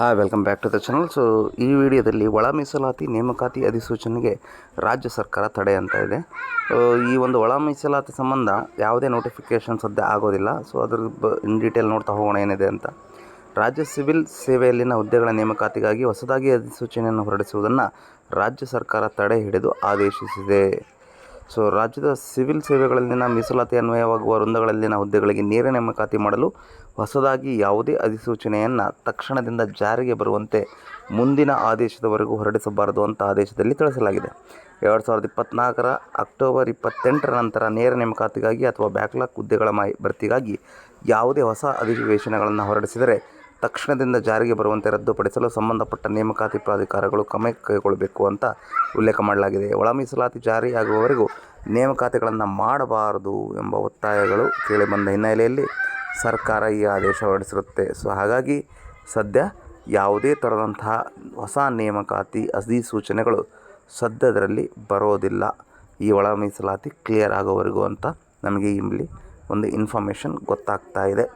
Hi welcome back to the channel so ಈ ವಿಡಿಯೋದಲ್ಲಿ ಒಳ ಮೀಸಲಾತಿ ನೇಮಕಾತಿ ಅಧಿಸೂಚನೆಗೆ ರಾಜ್ಯ ಸರ್ಕಾರ ತಡೆ ಅಂತ ಇದೆ. ಈ ಒಂದು ಒಳ ಮೀಸಲಾತಿ ಸಂಬಂಧ ಯಾವುದೇ ನೋಟಿಫಿಕೇಷನ್ ಸದ್ಯ ಆಗೋದಿಲ್ಲ. ಸೊ ಅದ್ರ ಬ ಇನ್ ಡೀಟೇಲ್ ನೋಡ್ತಾ ಹೋಗೋಣ ಏನಿದೆ ಅಂತ. ರಾಜ್ಯ ಸಿವಿಲ್ ಸೇವೆಯಲ್ಲಿನ ಹುದ್ದೆಗಳ ನೇಮಕಾತಿಗಾಗಿ ಹೊಸದಾಗಿ ಅಧಿಸೂಚನೆಯನ್ನು ಹೊರಡಿಸುವುದನ್ನು ರಾಜ್ಯ ಸರ್ಕಾರ ತಡೆ ಹಿಡಿದು ಆದೇಶಿಸಿದೆ. ಸೊ ರಾಜ್ಯದ ಸಿವಿಲ್ ಸೇವೆಗಳಲ್ಲಿನ ಮೀಸಲಾತಿ ಅನ್ವಯವಾಗುವ ವೃಂದಗಳಲ್ಲಿನ ಹುದ್ದೆಗಳಿಗೆ ನೇರ ನೇಮಕಾತಿ ಮಾಡಲು ಹೊಸದಾಗಿ ಯಾವುದೇ ಅಧಿಸೂಚನೆಯನ್ನು ತಕ್ಷಣದಿಂದ ಜಾರಿಗೆ ಬರುವಂತೆ ಮುಂದಿನ ಆದೇಶದವರೆಗೂ ಹೊರಡಿಸಬಾರದು ಅಂತ ಆದೇಶದಲ್ಲಿ ತಿಳಿಸಲಾಗಿದೆ. ಎರಡು ಸಾವಿರದ ಇಪ್ಪತ್ತ್ನಾಲ್ಕರ ಅಕ್ಟೋಬರ್ ಇಪ್ಪತ್ತೆಂಟರ ನಂತರ ನೇರ ನೇಮಕಾತಿಗಾಗಿ ಅಥವಾ ಬ್ಯಾಕ್ಲಾಗ್ ಹುದ್ದೆಗಳ ಮಾ ಭರ್ತಿಗಾಗಿ ಯಾವುದೇ ಹೊಸ ಅಧಿವೇಶನಗಳನ್ನು ಹೊರಡಿಸಿದರೆ ತಕ್ಷಣದಿಂದ ಜಾರಿಗೆ ಬರುವಂತೆ ರದ್ದುಪಡಿಸಲು ಸಂಬಂಧಪಟ್ಟ ನೇಮಕಾತಿ ಪ್ರಾಧಿಕಾರಗಳು ಕ್ರಮ ಕೈಗೊಳ್ಳಬೇಕು ಅಂತ ಉಲ್ಲೇಖ ಮಾಡಲಾಗಿದೆ. ಒಳ ಮೀಸಲಾತಿ ಜಾರಿಯಾಗುವವರೆಗೂ ನೇಮಕಾತಿಗಳನ್ನು ಮಾಡಬಾರದು ಎಂಬ ಒತ್ತಾಯಗಳು ಕೇಳಿಬಂದ ಹಿನ್ನೆಲೆಯಲ್ಲಿ ಸರ್ಕಾರ ಈ ಆದೇಶ ಹೊರಡಿಸಿರುತ್ತೆ. ಸೊ, ಹಾಗಾಗಿ ಸದ್ಯ ಯಾವುದೇ ಥರದಂತಹ ಹೊಸ ನೇಮಕಾತಿ ಅಧಿಸೂಚನೆಗಳು ಸದ್ಯದರಲ್ಲಿ ಬರೋದಿಲ್ಲ. ಈ ಒಳ ಮೀಸಲಾತಿ ಕ್ಲಿಯರ್ ಆಗೋವರೆಗೂ ಅಂತ ನಮಗೆ ಇಲ್ಲಿ ಒಂದು ಇನ್ಫಾರ್ಮೇಷನ್ ಗೊತ್ತಾಗ್ತಾ ಇದೆ.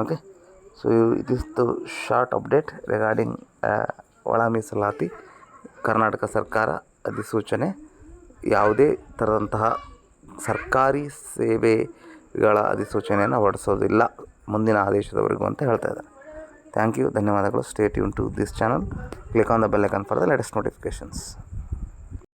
Okay? So it is the short update regarding ಒಳ ಮೀಸಲಾತಿ ಕರ್ನಾಟಕ ಸರ್ಕಾರ ಅಧಿಸೂಚನೆ ಯಾವುದೇ ಥರದಂತಹ ಸರ್ಕಾರಿ ಸೇವೆಗಳ ಅಧಿಸೂಚನೆಯನ್ನು ಹೊರಡಿಸೋದಿಲ್ಲ ಮುಂದಿನ ಆದೇಶದವರೆಗೂ ಅಂತ ಹೇಳ್ತಾ ಇದ್ದಾರೆ ಥ್ಯಾಂಕ್ ಯು ಧನ್ಯವಾದಗಳು stay ಯೂನ್ to this channel click on the bell icon for the latest notifications